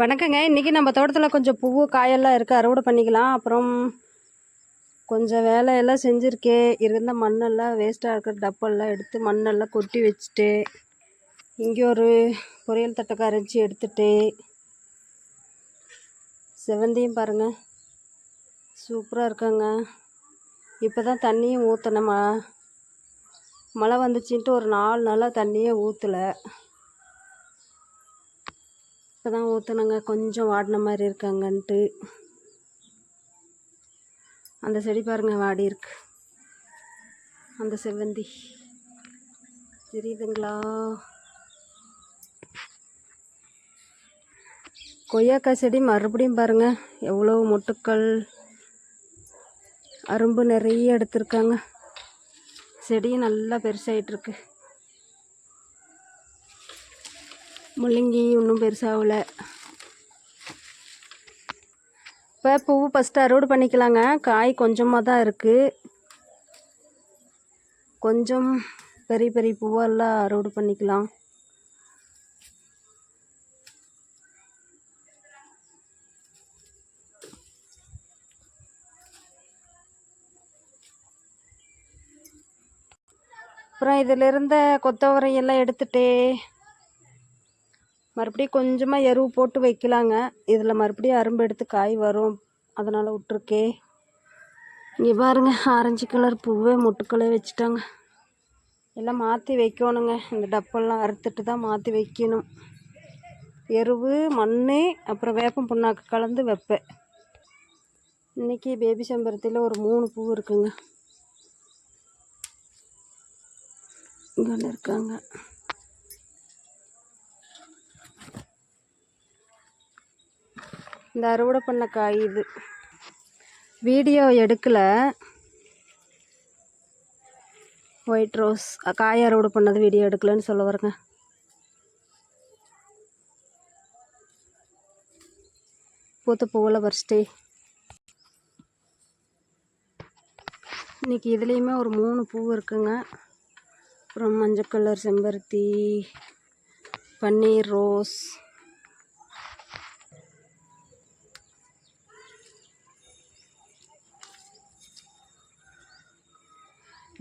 வணக்கங்க. இன்றைக்கி நம்ம தோட்டத்தில் கொஞ்சம் பூவு காயெல்லாம் இருக்குது அறுவடை பண்ணிக்கலாம். அப்புறம் கொஞ்சம் வேலையெல்லாம் செஞ்சுருக்கே. இருந்த மண்ணெல்லாம் வேஸ்ட்டாக இருக்கிற டப்பெல்லாம் எடுத்து மண்ணெல்லாம் கொட்டி வச்சுட்டு இங்கே ஒரு பொரியல் தட்டை அரைச்சி எடுத்துட்டு செவந்தியும் பாருங்கள் சூப்பராக இருக்குங்க. இப்போ தான் தண்ணியும் ஊற்றினேன் ம மழை வந்துச்சுன்ட்டு ஒரு நாலு நாளாக தண்ணியே ஊற்றலை இப்போ தான் ஊற்றுனங்க கொஞ்சம் வாடின மாதிரி இருக்காங்கன்ட்டு. அந்த செடி பாருங்க வாடி இருக்கு. அந்த செவ்வந்தி. தெரியுதுங்களா? கொய்யாக்காய் செடி மறுபடியும் பாருங்க எவ்வளோ மொட்டுக்கள். அரும்பு நிறைய எடுத்திருக்காங்க. செடியும் நல்லா பெருசாகிட்டு இருக்கு முள்ளங்கி இன்னும் பெருசாகல இப்போ பூவு ஃபஸ்ட்டு அறுவடை பண்ணிக்கலாங்க. காய் கொஞ்சமாக தான் இருக்குது கொஞ்சம் பெரிய பெரிய பூவெல்லாம் அறுவடை பண்ணிக்கலாம். அப்புறம் இதில் இருந்த கொத்தவரையெல்லாம் மறுபடியும் கொஞ்சமாக எருவு போட்டு வைக்கலாங்க. இதில் மறுபடியும் அரும்பு எடுத்து காய் வரும். அதனால் விட்ருக்கே இங்கே பாருங்க ஆரஞ்சு கலர் பூவே முட்டுக்களே வச்சுட்டாங்க. எல்லாம் மாற்றி வைக்கணுங்க. இந்த டப்பெல்லாம் அறுத்துட்டு தான் மாற்றி வைக்கணும். எருவு மண் அப்புறம் வேப்பம் புண்ணாக்கு கலந்து வைப்பேன். இன்றைக்கி பேபி செம்பருத்தியில் ஒரு மூணு பூ இருக்குங்க. இங்கே இருக்காங்க. இந்த அறுவடை பண்ண காய் இது. வீடியோ எடுக்கலை. ஒயிட் ரோஸ் காய் அறுவடை பண்ணது வீடியோ எடுக்கலைன்னு சொல்ல வரேங்க. பூத்த பூவில் பறிச்சிட்டே. இன்றைக்கி இதுலேயுமே ஒரு மூணு பூ இருக்குங்க. அப்புறம் மஞ்சள் கலர் செம்பருத்தி பன்னீர் ரோஸ்.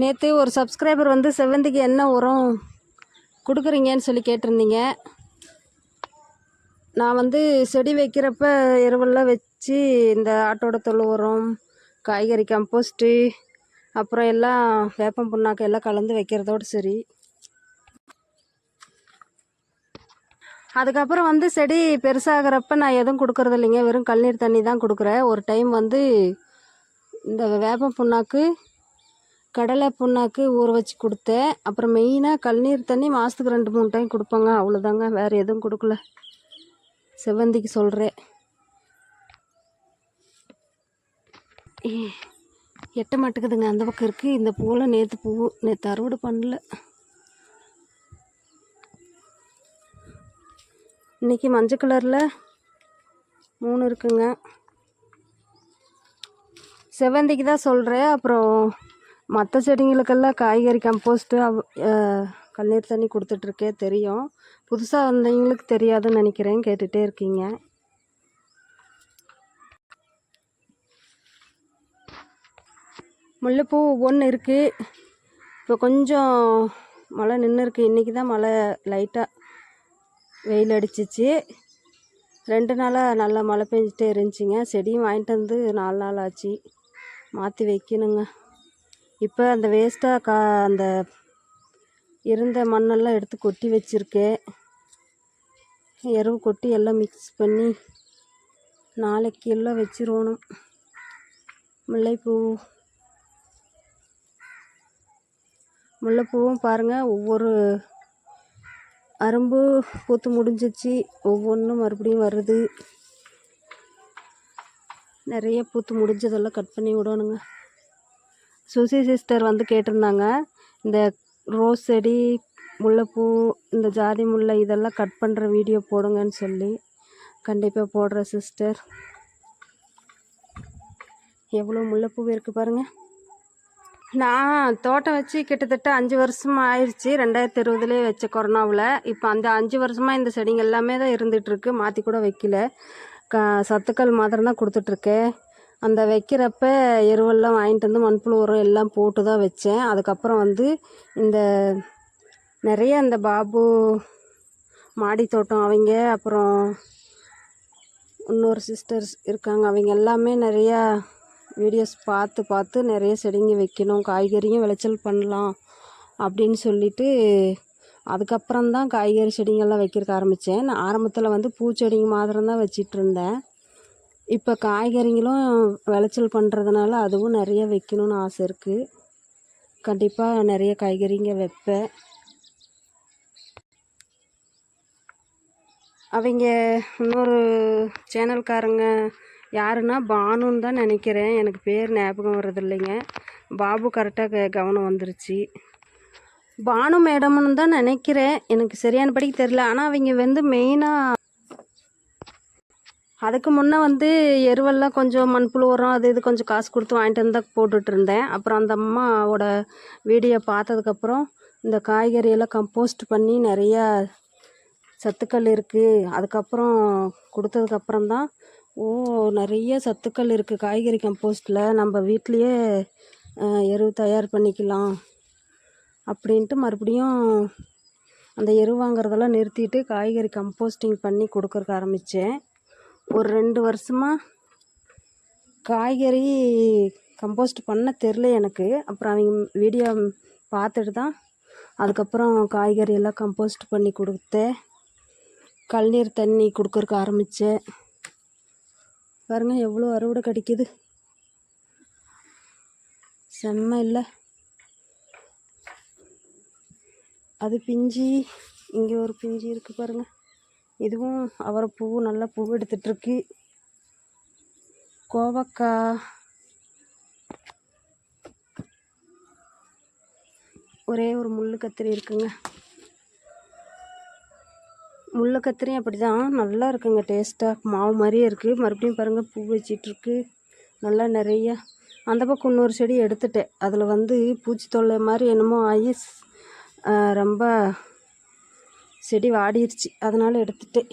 நேற்று ஒரு சப்ஸ்கிரைபர் வந்து செவ்வந்திக்கு என்ன உரம் கொடுக்குறீங்கன்னு சொல்லி கேட்டிருந்தீங்க. நான் வந்து செடி வைக்கிறப்ப எருவெல்லாம் வச்சு இந்த ஆட்டோட தொழு உரம் காய்கறி கம்போஸ்ட்டு அப்புறம் எல்லாம் வேப்பம் புண்ணாக்கு எல்லாம் கலந்து வைக்கிறதோடு சரி. அதுக்கப்புறம் வந்து செடி பெருசாகிறப்ப நான் எதுவும் கொடுக்குறது இல்லைங்க. வெறும் கல்நீர் தண்ணி தான் கொடுக்குறேன். ஒரு டைம் வந்து இந்த வேப்பம் புண்ணாக்கு கடலை புண்ணாக்கு ஊற வச்சு கொடுத்தேன். அப்புறம் மெயினாக கல்நீர் தண்ணி மாதத்துக்கு ரெண்டு மூணு டைம் கொடுப்பாங்க. அவ்வளோதாங்க வேறு எதுவும் கொடுக்கல. செவ்வந்திக்கு சொல்கிறேன் எட்ட மாட்டுக்குதுங்க அந்த பக்கம் இருக்குது இந்த பூவில் நேற்று பூ நேற்று அறுவடை பண்ணல. இன்றைக்கி மஞ்சள் கலரில் மூணு இருக்குங்க. செவ்வந்திக்கு தான் சொல்கிறேன் அப்புறம் மற்ற செடிங்களுக்கெல்லாம் காய்கறி கம்போஸ்ட்டு கண்ணீர் தண்ணி கொடுத்துட்ருக்கே தெரியும். புதுசாக வந்தவங்களுக்கு தெரியாதுன்னு நினைக்கிறேன். கேட்டுகிட்டே இருக்கீங்க. முல்லைப்பூ ஒவ்வொன்று இருக்குது இப்போ கொஞ்சம் மழை நின்று இருக்குது இன்றைக்கி தான் மழை லைட்டாக வெயில் அடிச்சிச்சு. ரெண்டு நாளாக நல்லா மழை பெஞ்சிட்டே இருந்துச்சிங்க. செடியும் வாங்கிட்டு வந்து நாலு நாள் ஆச்சு. மாற்றி வைக்கணுங்க. இப்போ அந்த வேஸ்ட்டாக கா அந்த இருந்த மண்ணெல்லாம் எடுத்து கொட்டி வச்சுருக்கேன். எருவு கொட்டி எல்லாம் மிக்ஸ் பண்ணி நாளைக்கு எல்லாம் வச்சிருவணும். முல்லைப்பூ. முல்லைப்பூவும் பாருங்கள் ஒவ்வொரு அரும்பு பூத்து முடிஞ்சிச்சு. ஒவ்வொன்றும் மறுபடியும் வருது. நிறைய பூத்து முடிஞ்சதெல்லாம் கட் பண்ணி விடணுங்க. சுசி சிஸ்டர் வந்து கேட்டிருந்தாங்க. இந்த ரோஸ் செடி முல்லைப்பூ இந்த ஜாதி முல்லை இதெல்லாம் கட் பண்ணுற வீடியோ போடுங்கன்னு சொல்லி கண்டிப்பாக போடுற சிஸ்டர். எவ்வளோ முல்லைப்பூ இருக்குது பாருங்கள் நான் தோட்டம் வச்சு கிட்டத்தட்ட அஞ்சு வருஷமாக ஆயிடுச்சு ரெண்டாயிரத்தி இருபதுலேயே வச்ச கொரோனாவில். இப்போ அந்த அஞ்சு வருஷமாக இந்த செடிங்க எல்லாமே தான் இருந்துகிட்ருக்கு மாற்றி கூட வைக்கல. க சத்துக்கள் மாத்திரம் தான் கொடுத்துட்ருக்கேன் அந்த வைக்கிறப்ப எருவெல்லாம் வாங்கிட்டு வந்து மண்புழு உரம் எல்லாம் போட்டு தான் வச்சேன். அதுக்கப்புறம் வந்து இந்த நிறைய அந்த பாபு மாடி தோட்டம் அவங்க அப்புறம் இன்னொரு சிஸ்டர்ஸ் இருக்காங்க. அவங்க எல்லாமே நிறையா வீடியோஸ் பார்த்து பார்த்து நிறைய செடிங்க வைக்கணும் காய்கறியும் விளைச்சல் பண்ணலாம் அப்படின்னு சொல்லிட்டு அதுக்கப்புறம் தான் காய்கறி செடிங்கள்லாம் வைக்கிறதுக்கு ஆரம்பித்தேன் நான் ஆரம்பத்தில் வந்து பூச்செடிங்க மாத்திரம் தான் வச்சிட்டு இருந்தேன். இப்போ காய்கறிங்களும் விளைச்சல் பண்ணுறதுனால அதுவும் நிறைய வைக்கணும்னு ஆசை இருக்குது கண்டிப்பாக நிறைய காய்கறிங்க வைப்பேன். அவங்க இன்னொரு சேனல்காரங்க யாருன்னா பானுன்னு தான் நினைக்கிறேன். எனக்கு பேர் ஞாபகம் வர்றதில்லைங்க பாபு கரெக்டாக கவனம் வந்துருச்சு. பானு மேடம்னு தான் நினைக்கிறேன். எனக்கு சரியான படிக்க தெரில ஆனால் அவங்க வந்து மெயினாக அதுக்கு முன்னே வந்து எருவெல்லாம் கொஞ்சம் மண்புழு உரம் அது இது கொஞ்சம் காசு கொடுத்து வாங்கிட்டு வந்து தான் போட்டுட்டு இருந்தேன். அப்புறம் அந்த அம்மாவோட வீடியோ பார்த்ததுக்கப்புறம் இந்த காய்கறியெல்லாம் கம்போஸ்ட் பண்ணி நிறையா சத்துக்கள் இருக்குது அதுக்கப்புறம் கொடுத்ததுக்கப்புறம் தான் ஓ நிறைய சத்துக்கள் இருக்குது காய்கறி கம்போஸ்ட்டில் நம்ம வீட்லேயே எரு தயார் பண்ணிக்கலாம் அப்படின்ட்டு மறுபடியும் அந்த எரு வாங்குறதெல்லாம் நிறுத்திட்டு காய்கறி கம்போஸ்டிங் பண்ணி கொடுக்கறக்கு ஆரம்பித்தேன் ஒரு ரெண்டு வருஷமாக காய்கறி கம்போஸ்ட் பண்ண தெரில எனக்கு. அப்புறம் அவங்க வீடியோ பார்த்துட்டு தான் அதுக்கப்புறம் காய்கறி எல்லாம் கம்போஸ்ட் பண்ணி கொடுத்தேன். கழுநீர் தண்ணி கொடுக்கறக்கு ஆரம்பித்தேன் பாருங்க எவ்வளோ அறுவடை கிடைக்குது. செம்ம இல்லை. அது பிஞ்சு இங்கே ஒரு பிஞ்சு இருக்குது பாருங்கள் இதுவும் அவரை பூ நல்லா பூ எடுத்துட்ருக்கு கோவக்காய். ஒரே ஒரு முள்ளு கத்திரி இருக்குங்க. முள்ளு கத்திரியும் அப்படி தான் நல்லா இருக்குங்க டேஸ்ட்டாக மாவு மாதிரியே இருக்குது மறுபடியும் பாருங்கள் பூ வச்சிட்ருக்கு நல்லா நிறையா. அந்த பக்கம் இன்னொரு செடி எடுத்துட்டேன். அதில் வந்து பூச்சி தொல்லை மாதிரி என்னமோ ஆகி ரொம்ப செடி வாடிருச்சு. அதனால் எடுத்துட்டேன்.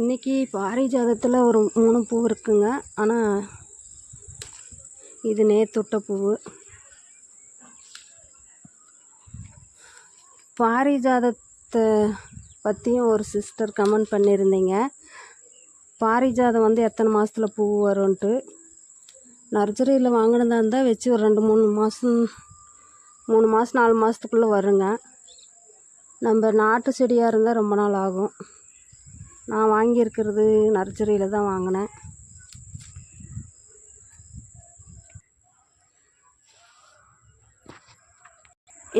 இன்றைக்கி பாரிஜாதத்தில் ஒரு மூணு பூ இருக்குங்க. ஆனால் இது நேத்துட்ட பூ. பூவு பாரிஜாதத்தை பற்றியும் ஒரு சிஸ்டர் கமெண்ட் பண்ணியிருந்தீங்க. பாரிஜாதம் வந்து எத்தனை மாதத்தில் பூ வரும்ன்ட்டு. நர்சரியில் வாங்கினதா இருந்தால் வச்சு ஒரு ரெண்டு மூணு மாதம் மூணு மாதம் நாலு மாதத்துக்குள்ளே வருங்க. நம்ம நாட்டு செடியாக இருந்தால் ரொம்ப நாள் ஆகும். நான் வாங்கியிருக்கிறது நர்சரியில் தான் வாங்கினேன்.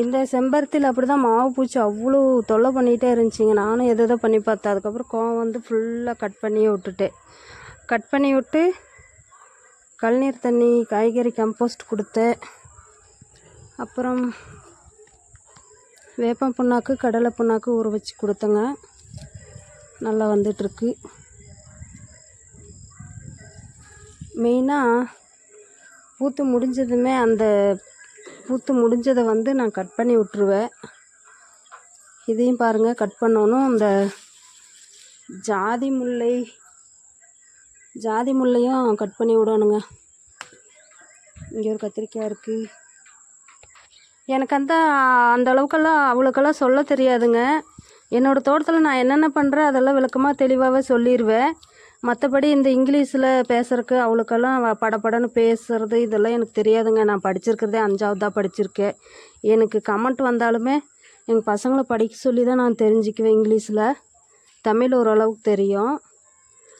இந்த செம்பருத்தியில் அப்படி தான் மாவு பூச்சி அவ்வளோ தொல்லை பண்ணிகிட்டே இருந்துச்சிங்க. நானும் எதை எதோ பண்ணி பார்த்தேன். அதுக்கப்புறம் கோவம் வந்து ஃபுல்லாக கட் பண்ணியே விட்டுட்டேன் கட் பண்ணி விட்டு கழுநீர் தண்ணி காய்கறி கம்போஸ்ட் கொடுத்தேன். அப்புறம் வேப்பம் புண்ணாக்கு கடலை புண்ணாக்கு ஊற வச்சு கொடுத்தேங்க. நல்லா வந்துட்டுருக்கு. மெயினாக பூத்து முடிஞ்சதுமே அந்த பூத்து முடிஞ்சதை வந்து நான் கட் பண்ணி விட்ருவேன் இதையும் பாருங்கள் கட் பண்ணணும். அந்த ஜாதி முல்லை ஜாதி முல்லையும் கட் பண்ணி விடணுங்க. இங்கே ஒரு கத்திரிக்காய் இருக்குது எனக்கு அந்த அந்த அளவுக்கெல்லாம் அவ்வளோக்கெல்லாம் சொல்ல தெரியாதுங்க. என்னோடய தோட்டத்தில் நான் என்னென்ன பண்ணுறேன் அதெல்லாம் விளக்கமாக தெளிவாகவே சொல்லிடுவேன் மற்றபடி இந்த இங்கிலீஷில் பேசுகிறக்கு அவ்வளோக்கெல்லாம் படப்படன்னு படபடன்னு இதெல்லாம் எனக்கு தெரியாதுங்க. நான் படிச்சிருக்கிறதே அஞ்சாவது தான் படிச்சிருக்கேன். எனக்கு கமெண்ட் வந்தாலுமே எங்கள் பசங்களை படிக்க சொல்லி தான் நான் தெரிஞ்சுக்குவேன் இங்கிலீஷில். தமிழ் ஓரளவுக்கு தெரியும்.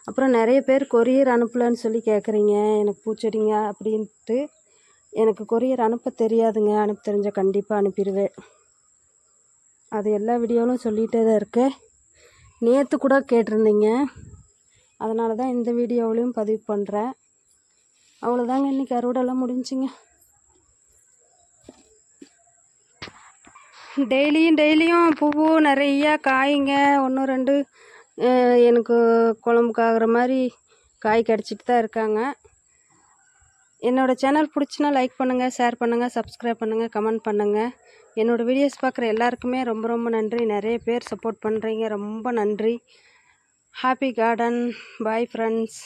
அப்புறம் நிறைய பேர் கொரியர் அனுப்பலன்னு சொல்லி கேட்குறீங்க எனக்கு பூச்செடிங்க அப்படின்ட்டு. எனக்கு கொரியர் அனுப்ப தெரியாதுங்க. அனுப்ப தெரிஞ்ச கண்டிப்பாக அனுப்பிடுவேன் அது எல்லா வீடியோவிலும் சொல்லிகிட்டே தான் இருக்கேன் நேற்று கூட கேட்டிருந்தீங்க. அதனால தான் இந்த வீடியோவிலையும் பதிவு பண்ணுறேன் அவ்வளோதாங்க இன்றைக்கி அறுவடைலாம் முடிஞ்சுங்க. டெய்லியும் டெய்லியும் பூவு நிறையா காய்ங்க. ஒன்று ரெண்டு எனக்கு குழம்புக்கு ஆகிற மாதிரி காய் கிடச்சிட்டு தான் இருக்காங்க. என்னோடய சேனல் பிடிச்சினா லைக் பண்ணுங்கள் ஷேர் பண்ணுங்கள் சப்ஸ்கிரைப் பண்ணுங்கள் கமெண்ட் பண்ணுங்கள் என்னோடய வீடியோஸ் பார்க்குற எல்லாருக்குமே ரொம்ப ரொம்ப நன்றி. நிறைய பேர் சப்போர்ட் பண்ணுறீங்க ரொம்ப நன்றி. Happy garden bye friends